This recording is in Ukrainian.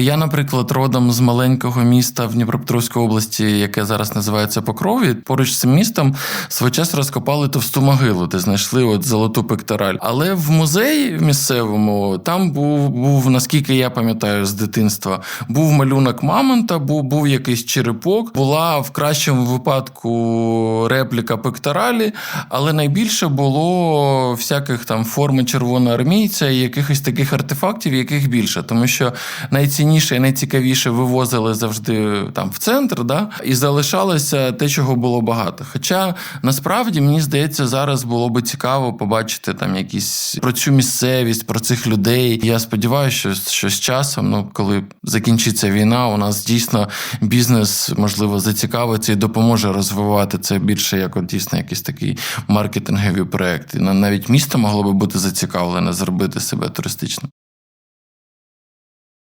Я, наприклад, родом з маленького міста в Дніпропетровській області, яке зараз називається Покрові. Поруч з цим містом свого часу розкопали товсту могилу, де знайшли от золоту пектораль. Але в музеї місцевому там був, був наскільки я пам'ятаю з дитинства, був малюнок мамонта, був, був якийсь черепок. Була в кращому випадку репліка пекторалі, але найбільше було всяких там форми червоноармійця і якихось таких артефактів, яких більше, тому що найцінніше і найцікавіше вивозили завжди там в центр, да? і залишалося те, чого було багато. Хоча насправді мені здається, зараз було би цікаво побачити там якісь про цю місцевість, про цих людей. Я сподіваюся, що, що з часом, ну коли закінчиться війна, у нас дійсно бізнес можливо зацікавиться і допоможе розвивати це більше як от дійсно якийсь такий маркетинговий проект. І на- навіть місто могло би бути зацікавлене зробити себе туристично.